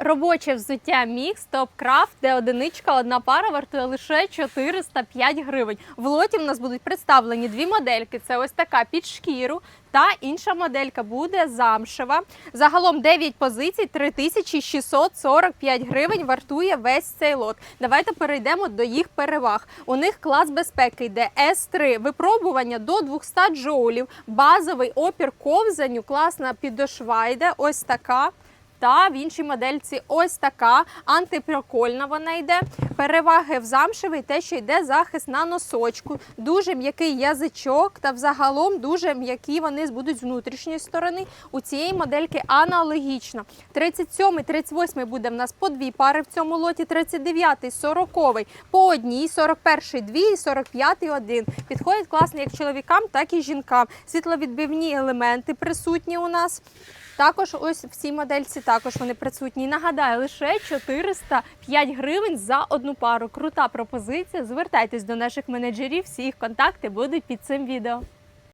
Робоче взуття Мікс Топ Крафт, де одиничка, одна пара вартує лише 405 гривень. В лоті в нас будуть представлені дві модельки. Це ось така під шкіру. Та інша моделька буде замшева. Загалом 9 позицій, 3645 гривень вартує весь цей лот. Давайте перейдемо до їх переваг. У них клас безпеки йде С3, випробування до 200 джоулів, базовий опір ковзанню, класна підошва йде, ось така. Та в іншій модельці ось така антипрокольна вона йде. Переваги в замшевий, те, що йде захист на носочку, дуже м'який язичок та взагалом дуже м'які вони будуть з внутрішньої сторони. У цієї модельки аналогічно. 37 38 буде в нас по дві пари в цьому лоті, 39 40 по одній, 41 дві і 45 один. Підходять класно як чоловікам, так і жінкам. Світловідбивні елементи присутні у нас. Також ось в цій модельці також вони присутні. Нагадаю, лише 405 гривень за одну пару. Крута пропозиція. Звертайтесь до наших менеджерів, всі їх контакти будуть під цим відео.